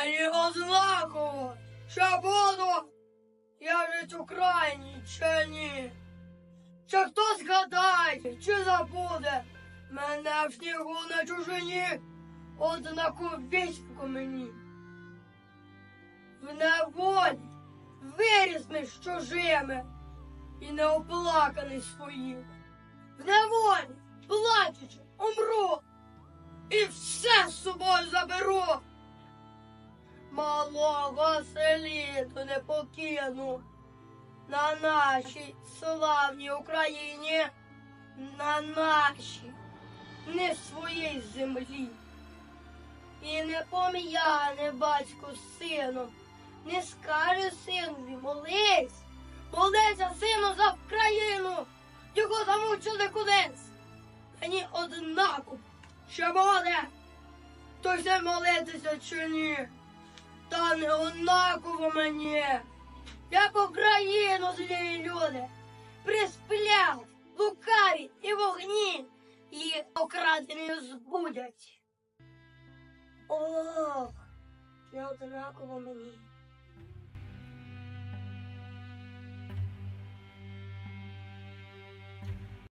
Мені однаково, що буду я жить в Україні чи ні. Чи хто згадає, чи забуде мене в снігу на чужині, однаковісько мені. В неволі виріс ми з чужими і не оплаканий своїм. В неволі, плачучи, умру і все з собою заберу. Малого селіту не покину на нашій славній Україні, на нашій, не своїй землі. І не пом'яне батько з сином, не скаже синові, молись, молися, сину, за Україну, його замучили кудись. Мені однаково, що буде, то все молитися чи ні. Та однаково мені, як Україну злі люди, присплять, лукаві і вогні, і окрадені збудять. Ох, не однаково мені.